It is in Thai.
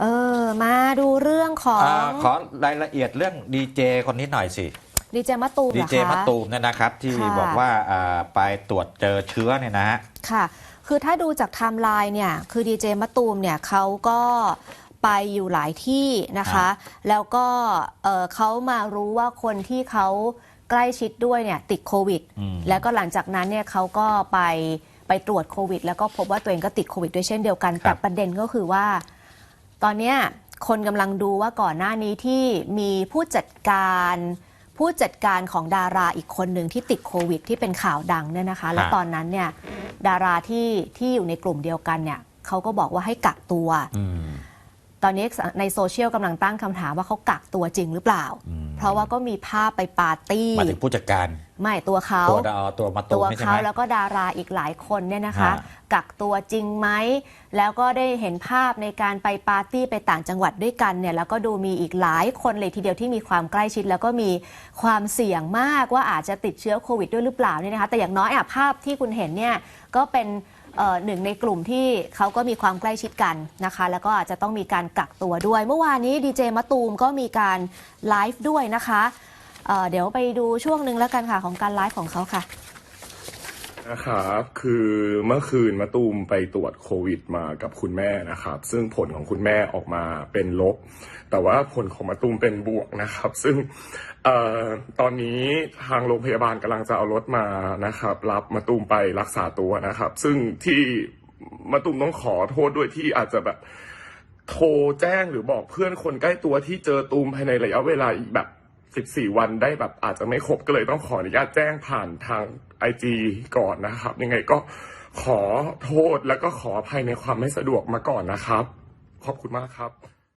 เออ มาดูเรื่องของอ่าขอรายละเอียดเรื่องดีเจคนนี้หน่อยสิดีเจมะตูมดีนะเจคะมะตูมเนี่ยนะครับ ที่ค่ะบอกว่าอ่าไปตรวจเจอเชื้อเนี่ยนะฮะค่ะ คือถ้าดูจากไทม์ไลน์เนี่ย คือดีเจมะตูมเนี่ยเขาก็ไปอยู่หลายที่นะคะ แล้วก็เอ่อเขามารู้ว่าคนที่เขาใกล้ชิดด้วยเนี่ยติดโควิดอืมแล้วก็หลังจากนั้นเนี่ยเขาก็ไปไปตรวจโควิด แล้วก็พบว่าตัวเองก็ติดโควิดด้วยเช่นเดียวกัน แต่ประเด็นก็คือว่า ตอนเนี้ยคนกำลังดูว่าก่อนหน้านี้ที่มีผู้จัดการ ผู้จัดการของดาราอีกคนหนึ่งที่ติดโควิด ที่เป็นข่าวดังเนี่ยนะคะ แล้วฮะตอนนั้นเนี่ยดาราที่ที่อยู่ในกลุ่มเดียวกันเนี่ยเขาก็บอกว่าให้กักตัวอืมตอนนี้ในโซเชียลกำลังตั้งคำถามว่าเขากักตัวจริงหรือเปล่า อืม เพราะว่าก็มีภาพไปปาร์ตี้มาถึงผู้จัดการ ไม่ตัวเขาตัวดาตัวมาตูตัมวนี่ใช่เขาไหมแล้วก็ดาราอีกหลายคนเนี่ยนะคะฮะกักตัวจริงไหมแล้วก็ได้เห็นภาพในการไปปาร์ตี้ไปต่างจังหวัดด้วยกันเนี่ยแล้วก็ดูมีอีกหลายคนเลยทีเดียวที่มีความใกล้ชิด แล้วก็มีความเสี่ยงมากว่าอาจจะติดเชื้อโควิดด้วยหรือเปล่าเนี่ยนะคะแต่อย่างน้อยอะภาพที่คุณเห็นเนี่ยก็เป็นเอ่อ หนึ่งในกลุ่มที่เขาก็มีความใกล้ชิดกันนะคะ แล้วก็อาจจะต้องมีการกักตัวด้วย เมื่อวานนี้ดีเจมะตูมก็มีการไลฟ์ด้วยนะคะเเดี๋ยวไปดูช่วงหนึ่งแล้วกันค่ะของการไลฟ์ของเขาค่ะ นะครับคือเมื่อคืนมะตูมไปตรวจโควิดมากับคุณแม่นะครับ ซึ่งผลของคุณแม่ออกมาเป็นลบ แต่ว่าผลของมะตูมเป็นบวกนะครับ ซึ่งออตอนนี้ทางโรงพยาบาลกำลังจะเอารถมานะครับ รับมะตูมไปรักษาตัวนะครับ ซึ่งที่มะตูมต้องขอโทษด้วยที่อาจจะแบบโทรแจ้งหรือบอกเพื่อนคนใกล้ตัวที่เจอตูมภายในระยะเวลาแบบ 14 วันได้แบบอาจจะไม่ครบก็เลยต้องขออนุญาตแจ้งผ่านทางไอจก่อนนะครับ ยังไงก็ขอโทษแล้วก็ขออภัยในความไม่สะดวกมาก่อนนะครับ ขอบคุณมากครับ